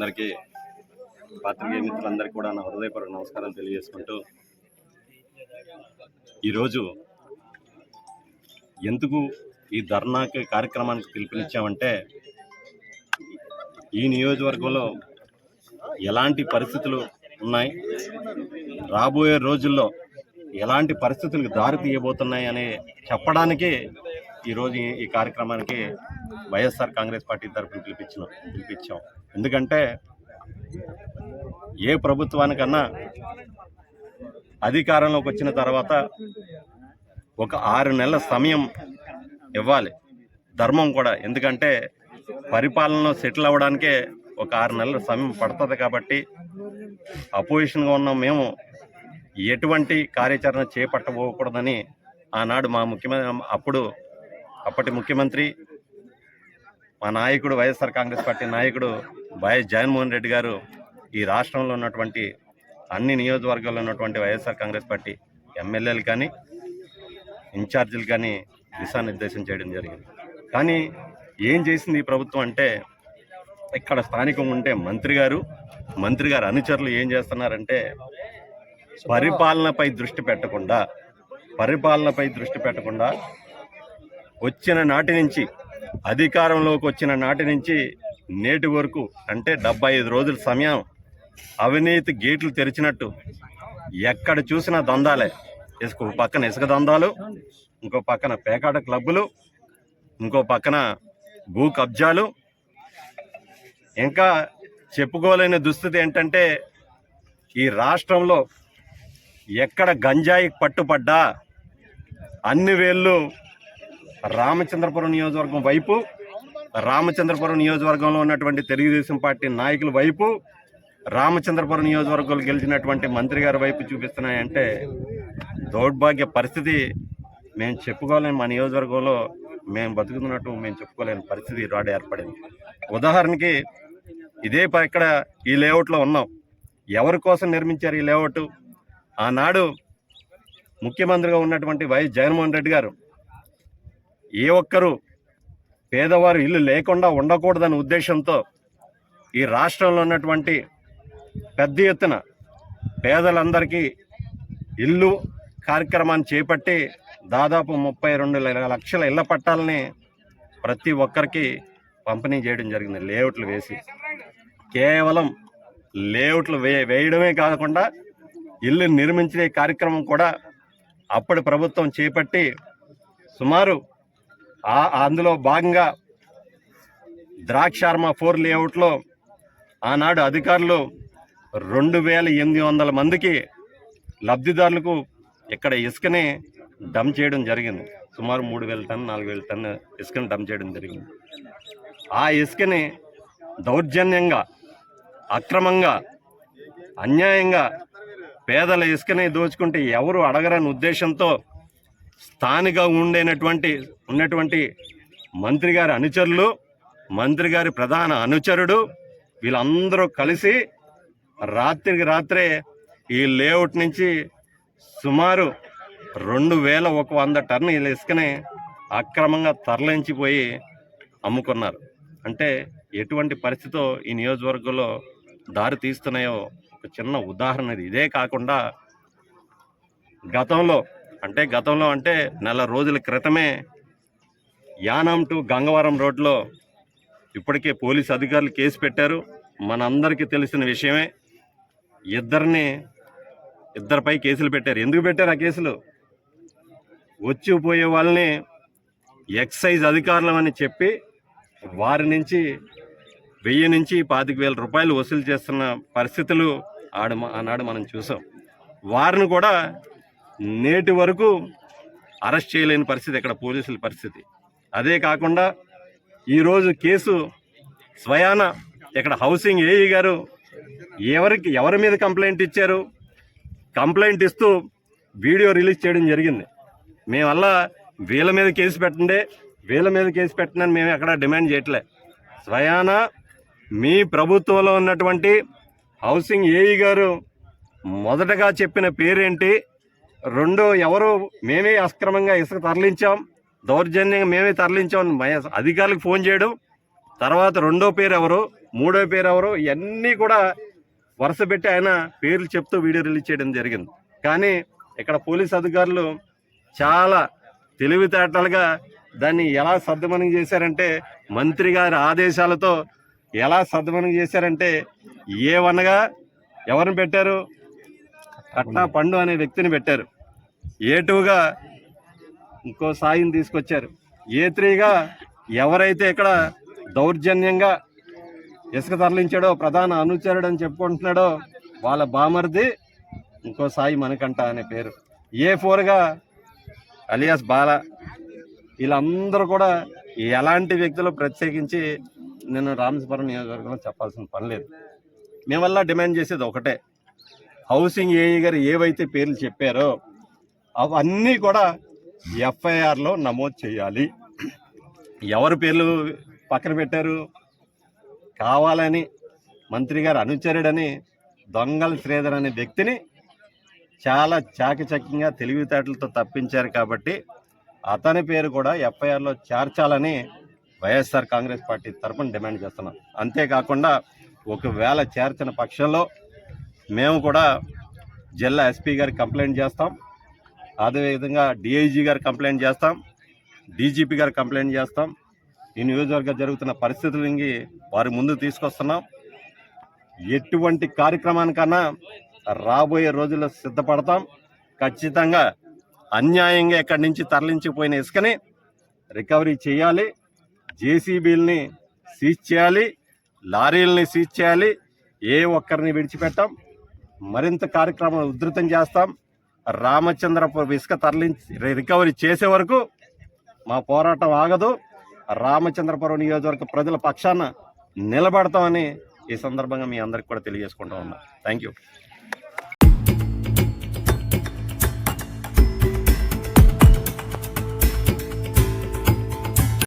అందరికీ పాత్రికేయ మిత్రులందరికీ కూడా నా హృదయపూర్వక నమస్కారం తెలియజేసుకుంటూ ఈరోజు ఎందుకు ఈ ధర్నాకి కార్యక్రమానికి పిలుపునిచ్చామంటే ఈ నియోజకవర్గంలో ఎలాంటి పరిస్థితులు ఉన్నాయి? రాబోయే రోజుల్లో ఎలాంటి పరిస్థితులకు దారి తీయబోతున్నాయి అని చెప్పడానికి ఈరోజు ఈ- ఈ కార్యక్రమానికి వైఎస్ఆర్ కాంగ్రెస్ పార్టీ తరఫున పిలిపించిన పిలిపించాం. ఎందుకంటే ఏ ప్రభుత్వానికన్నా అధికారంలోకి వచ్చిన తర్వాత ఒక ఆరు నెలల సమయం ఇవ్వాలి ధర్మం కూడా. ఎందుకంటే పరిపాలనలో సెటిల్ అవ్వడానికే ఒక ఆరు నెలల సమయం పడుతుంది కాబట్టి అపోజిషన్గా ఉన్న మేము ఎటువంటి కార్యాచరణ చేపట్టబోకూడదని ఆనాడు మా ముఖ్యమంత్రి అప్పుడు అప్పటి ముఖ్యమంత్రి మా నాయకుడు వైఎస్ఆర్ కాంగ్రెస్ పార్టీ నాయకుడు వైఎస్ జగన్మోహన్ రెడ్డి గారు ఈ రాష్ట్రంలో ఉన్నటువంటి అన్ని నియోజకవర్గాల్లో ఉన్నటువంటి వైఎస్ఆర్ కాంగ్రెస్ పార్టీ ఎమ్మెల్యేలు కానీ ఇన్ఛార్జీలు కానీ దిశానిర్దేశం చేయడం జరిగింది. కానీ ఏం చేసింది ఈ ప్రభుత్వం అంటే ఇక్కడ స్థానికం ఉంటే మంత్రి గారు మంత్రి గారు అనుచరులు ఏం చేస్తున్నారంటే పరిపాలనపై దృష్టి పెట్టకుండా పరిపాలనపై దృష్టి పెట్టకుండా వచ్చిన నాటి నుంచి అధికారంలోకి వచ్చిన నాటి నుంచి నేటి వరకు అంటే డెబ్బై ఐదు రోజుల సమయం అవినీతి గేట్లు తెరిచినట్టు ఎక్కడ చూసినా దందాలే. ఇసుక పక్కన ఇసుక దందాలు ఇంకో పక్కన పేకాట క్లబ్బులు ఇంకో పక్కన భూ కబ్జాలు. ఇంకా చెప్పుకోలేని దుస్థితి ఏంటంటే ఈ రాష్ట్రంలో ఎక్కడ గంజాయి పట్టుపడ్డా అన్ని వేళ్ళు రామచంద్రపురం నియోజకవర్గం వైపు రామచంద్రపురం నియోజకవర్గంలో ఉన్నటువంటి తెలుగుదేశం పార్టీ నాయకుల వైపు రామచంద్రపురం నియోజకవర్గంలో గెలిచినటువంటి మంత్రి గారి వైపు చూపిస్తున్నాయంటే దౌర్భాగ్య పరిస్థితి. మేము చెప్పుకోలేని మా నియోజకవర్గంలో మేము బతుకుతున్నట్టు మేము చెప్పుకోలేని పరిస్థితి రాడు ఏర్పడింది. ఉదాహరణకి ఇదే ప- ఇక్కడ ఈ లేఅవుట్లో ఉన్నాం. ఎవరి కోసం నిర్మించారు ఈ లేఅవుట్? ఆనాడు ముఖ్యమంత్రిగా ఉన్నటువంటి వైఎస్ జగన్మోహన్ రెడ్డి గారు ఏ ఒక్కరు పేదవారు ఇల్లు లేకుండా ఉండకూడదనే ఉద్దేశంతో ఈ రాష్ట్రంలో ఉన్నటువంటి పెద్ద ఎత్తున పేదలందరికీ ఇల్లు కార్యక్రమాన్ని చేపట్టి దాదాపు ముప్పై రెండు లక్షల ఇళ్ళ పట్టాలని ప్రతి ఒక్కరికి పంపిణీ చేయడం జరిగింది లేఅవుట్లు వేసి. కేవలం లేఅవుట్లు వే వేయడమే కాకుండా ఇల్లు నిర్మించే కార్యక్రమం కూడా అప్పటి ప్రభుత్వం చేపట్టి సుమారు అందులో భాగంగా ద్రాక్షార్మ ఫోర్ లేఅవుట్లో ఆనాడు అధికారులు రెండు వేల ఎనిమిది వందల మందికి లబ్ధిదారులకు ఇక్కడ ఇసుకని డమ్ చేయడం జరిగింది. సుమారు మూడు వేల టన్ నాలుగు వేల టన్ ఇసుకని డమ్ చేయడం జరిగింది. ఆ ఇసుకని దౌర్జన్యంగా అక్రమంగా అన్యాయంగా పేదల ఇసుకని దోచుకుంటే ఎవరు అడగరని ఉద్దేశంతో స్థానిక ఉండేనటువంటి ఉన్నటువంటి మంత్రి గారి అనుచరులు మంత్రి గారి ప్రధాన అనుచరుడు వీళ్ళందరూ కలిసి రాత్రికి రాత్రే ఈ లేఅవుట్ నుంచి సుమారు రెండు వేల ఒక వంద టర్న్ వీళ్ళ ఇసుకని అక్రమంగా తరలించిపోయి అమ్ముకున్నారు. అంటే ఎటువంటి పరిస్థితితో ఈ నియోజకవర్గంలో దారి తీస్తున్నాయో ఒక చిన్న ఉదాహరణ ఇదే కాకుండా గతంలో అంటే గతంలో అంటే నెల రోజుల క్రితమే యానం టు గంగవరం రోడ్లో ఇప్పటికే పోలీస్ అధికారులు కేసు పెట్టారు. మనందరికీ తెలిసిన విషయమే ఇద్దరిని ఇద్దరిపై కేసులు పెట్టారు. ఎందుకు పెట్టారు ఆ కేసులు? వచ్చి పోయే వాళ్ళని ఎక్సైజ్ అధికారులం అని చెప్పి వారి నుంచి వెయ్యి నుంచి పాతిక వేల రూపాయలు వసూలు చేస్తున్న పరిస్థితులు ఆడ ఆనాడు మనం చూసాం. వారిని కూడా నేటి వరకు అరెస్ట్ చేయలేని పరిస్థితి ఇక్కడ పోలీసుల పరిస్థితి. అదే కాకుండా ఈరోజు కేసు స్వయాన ఇక్కడ హౌసింగ్ ఏఈ గారు ఎవరికి ఎవరి మీద కంప్లైంట్ ఇచ్చారు? కంప్లైంట్ ఇస్తూ వీడియో రిలీజ్ చేయడం జరిగింది. మేమల్లా వీళ్ళ మీద కేసు పెట్టండి వీళ్ళ మీద కేసు పెట్టండి మేము ఎక్కడ డిమాండ్ చేయట్లే. స్వయాన మీ ప్రభుత్వంలో ఉన్నటువంటి హౌసింగ్ ఏఈ గారు మొదటగా చెప్పిన పేరేంటి? రెండు ఎవరు? మేమే అక్రమంగా ఇసుక తరలించాం. దౌర్జన్యంగా మేమే తరలించాం. అని అధికారులకు ఫోన్ చేయడం. తర్వాత రెండో పేరు ఎవరు? మూడో పేరు ఎవరు? ఇవన్నీ కూడా వరుస పెట్టి ఆయన పేర్లు చెప్తూ వీడియో రిలీజ్ చేయడం జరిగింది. కానీ ఇక్కడ పోలీస్ అధికారులు చాలా తెలివితేటలుగా దాన్ని ఎలా సర్దుమనం చేశారంటే మంత్రి గారి ఆదేశాలతో ఎలా సర్దుమనం చేశారంటే ఏవనగా ఎవరిని పెట్టారు? కట్నా పండు అనే వ్యక్తిని పెట్టారు. ఏ టూగా ఇంకో సాయిని తీసుకొచ్చారు. ఏ త్రీగా ఎవరైతే ఇక్కడ దౌర్జన్యంగా ఇసుక తరలించాడో ప్రధాన అనుచరుడు అని చెప్పుకుంటున్నాడో వాళ్ళ బామర్ది ఇంకో సాయి మనకంట అనే పేరు. ఏ ఫోర్గా అలియాస్ బాల. వీళ్ళందరూ కూడా ఎలాంటి వ్యక్తులు ప్రత్యేకించి నేను రామేశ్వరం నియోజకవర్గంలో చెప్పాల్సిన పని లేదు. మేమల్లా డిమాండ్ చేసేది ఒకటే. హౌసింగ్ ఏఈ గారు ఏవైతే పేర్లు చెప్పారో అవన్నీ కూడా ఎఫ్ఐఆర్లో నమోదు చేయాలి. ఎవరి పేర్లు పక్కన పెట్టారు? కావాలని మంత్రి గారు అనుచరుడని దొంగల శ్రీధర్ అనే వ్యక్తిని చాలా చాకచక్యంగా తెలివితేటలతో తప్పించారు కాబట్టి అతని పేరు కూడా ఎఫ్ఐఆర్లో చేర్చాలని వైఎస్ఆర్ కాంగ్రెస్ పార్టీ తరఫున డిమాండ్ చేస్తున్నాం. అంతేకాకుండా ఒకవేళ చేర్చిన పక్షంలో మేము కూడా జిల్లా ఎస్పీ గారికి కంప్లైంట్ చేస్తాం. అదేవిధంగా డిఐజీ గారు కంప్లైంట్ చేస్తాం. డీజీపీ గారు కంప్లైంట్ చేస్తాం. ఈ నియోజకవర్గం జరుగుతున్న పరిస్థితులకి వారి ముందు తీసుకొస్తున్నాం. ఎటువంటి కార్యక్రమానికన్నా రాబోయే రోజుల్లో సిద్ధపడతాం. ఖచ్చితంగా అన్యాయంగా ఎక్కడి నుంచి తరలించిపోయిన ఇసుకని రికవరీ చేయాలి. జేసీబీలని సీజ్ చేయాలి. లారీలని సీజ్ చేయాలి. ఏ ఒక్కరిని విడిచిపెట్టాం. మరింత కార్యక్రమాలు ఉధృతం చేస్తాం. రామచంద్రపురం ఇసుక తరలించి రికవరీ చేసే వరకు మా పోరాటం ఆగదు. రామచంద్రపురం నియోజకవర్గ ప్రజల పక్షాన నిలబడతామని ఈ సందర్భంగా మీ అందరికి కూడా తెలియజేసుకుంటా ఉన్నా. Thank you